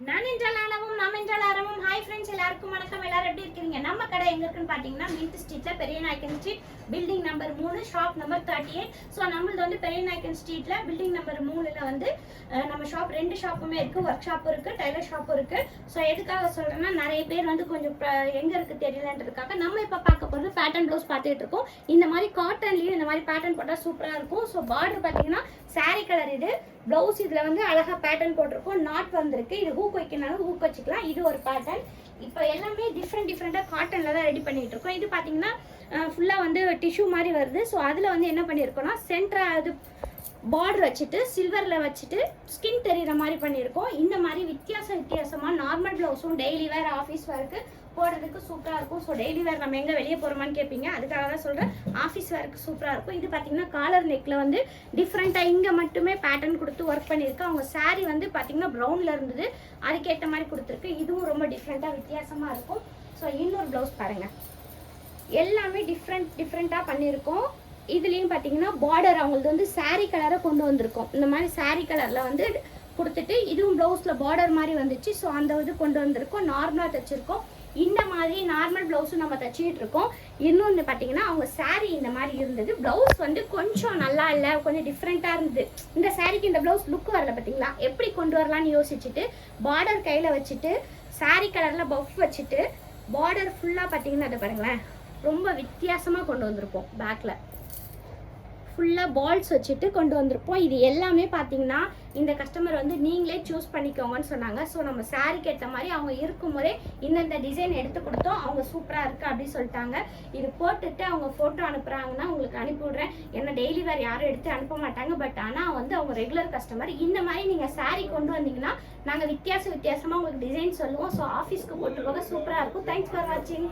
நான் என்றால் ஆனவும் நாம் என்றால் அறவும் ஹாய் ஃப்ரெண்ட்ஸ் எல்லாருக்கும் வணக்கம். எல்லாரும் எப்படி இருக்கீங்க நம்ம கடை எங்க இருக்குன்னு பாத்தீங்கன்னா மின்ட் ஸ்ட்ரீட்ல Periya Naicken street building number மூணு shop number thirty eight so நம்மளது வந்து பெரிய நாயக்கன் ஸ்ட்ரீட்ல பில்டிங் நம்பர் மூணுல வந்து நம்ம ஷாப் ரெண்டு ஷாப்புமே இருக்கு ஒர்க் ஷாப் இருக்கு டைலர் ஷாப் இருக்கு. ஸோ எதுக்காக சொல்றேன்னா நிறைய பேர் வந்து கொஞ்சம் எங்க இருக்கு தெரியலன்றதுக்காக நம்ம இப்ப பார்க்க போறது பேட்டர்ன் ப்ளவுஸ் பார்த்துட்டு இருக்கோம். இந்த மாதிரி காட்டன்லயும் இந்த மாதிரி பேட்டர்ன் போட்டா சூப்பரா இருக்கும். ஸோ பார்டர் பாத்தீங்கன்னா சாரி கலர் இது. ப்ளவுஸ் இதுல வந்து அழகா பேட்டர்ன் போட்டிருக்கோம். நாட் வந்திருக்கு. இது ஹூக் வைக்கனாலும் ஹூக் வச்சுக்கலாம். இது ஒரு பேட்டர்ன் இப்போ எல்லாமே டிஃப்ரெண்ட் டிஃப்ரெண்ட்டாக காட்டனில் தான் ரெடி பண்ணிகிட்டு இருக்கோம். இது பார்த்தீங்கன்னா ஃபுல்லாக வந்து டிஷ்யூ மாதிரி வருது. ஸோ அதில் வந்து என்ன பண்ணியிருக்கோம்னா சென்ட்ரா அது பார்டர் வச்சுட்டு சில்வரில் வச்சுட்டு ஸ்கின் தெரிகிற மாதிரி பண்ணியிருக்கோம். இந்த மாதிரி வித்தியாச வித்தியாசமாக நார்மல் ப்ளவுஸும் டெய்லி வேர் ஆஃபீஸ் ஒர்க்கு போடுறதுக்கு சூப்பராக இருக்கும். ஸோ டெய்லி வேர் நம்ம எங்கே வெளியே போகிறோமான்னு கேட்பீங்க அதுக்காக தான் சொல்கிறேன் ஆஃபீஸ் ஒர்க்கு சூப்பராக இருக்கும். இது பார்த்தீங்கன்னா காலர் நெக்கில் வந்து டிஃப்ரெண்ட்டாக இங்கே மட்டுமே பேட்டர்ன் கொடுத்து ஒர்க் பண்ணியிருக்கு. அவங்க சாரீ வந்து பார்த்தீங்கன்னா ப்ரௌனில் இருந்தது. அதுக்கேற்ற மாதிரி கொடுத்துருக்கு. இதுவும் ரொம்ப டிஃப்ரெண்ட்டாக வித்தியாசமாக இருக்கும். ஸோ இன்னொரு ப்ளவுஸ் பாருங்கள் எல்லாமே டிஃப்ரெண்ட் டிஃப்ரெண்ட்டாக பண்ணியிருக்கோம். இதுலேயும் பார்த்தீங்கன்னா பார்டர் அவங்களது வந்து saree கலரை கொண்டு வந்திருக்கோம். இந்த மாதிரி saree கலரில் வந்து கொடுத்துட்டு இதுவும் ப்ளவுஸில் பார்டர் மாதிரி வந்துச்சு. ஸோ அந்த இது கொண்டு வந்திருக்கோம். நார்மலாக தைச்சிருக்கோம். இந்த மாதிரி நார்மல் ப்ளவுஸும் நம்ம தைச்சிக்கிட்டு இருக்கோம். இன்னொன்று பார்த்தீங்கன்னா அவங்க saree இந்த மாதிரி இருந்தது. ப்ளவுஸ் வந்து கொஞ்சம் நல்லா இல்லை கொஞ்சம் டிஃப்ரெண்ட்டாக இருந்தது. இந்த சாரீக்கு இந்த ப்ளவுஸ் லுக் வரல பார்த்தீங்களா எப்படி கொண்டு வரலான்னு யோசிச்சுட்டு பார்டர் கையில் வச்சுட்டு saree கலரில் பஃப் வச்சுட்டு பார்டர் ஃபுல்லாக பார்த்தீங்கன்னா அதை பாருங்களேன் ரொம்ப வித்தியாசமாக கொண்டு வந்திருப்போம் பேக்கில் ஃபுல்லாக பால்ஸ் வச்சுட்டு கொண்டு வந்திருப்போம். இது எல்லாமே பார்த்தீங்கன்னா இந்த கஸ்டமர் வந்து நீங்களே சூஸ் பண்ணிக்கோங்கன்னு சொன்னாங்க. ஸோ நம்ம சாரிக்கு ஏற்ற மாதிரி அவங்க இருக்கும் போதே இந்தந்த டிசைன் எடுத்து கொடுத்தோம். அவங்க சூப்பராக இருக்குது அப்படின்னு சொல்லிட்டாங்க. இது போட்டுட்டு அவங்க ஃபோட்டோ அனுப்புகிறாங்கன்னா உங்களுக்கு அனுப்பி விட்றேன். ஏன்னா டெய்லி வேறு யாரும் எடுத்து அனுப்ப மாட்டாங்க. பட் ஆனால் வந்து அவங்க ரெகுலர் கஸ்டமர் இந்த மாதிரி நீங்கள் saree கொண்டு வந்தீங்கன்னா நாங்கள் வித்தியாச வித்தியாசமாக உங்களுக்கு டிசைன் சொல்லுவோம். ஸோ ஆஃபீஸ்க்கு போட்டு போக சூப்பராக இருக்கும். தேங்க்ஸ் ஃபார் வாட்சிங்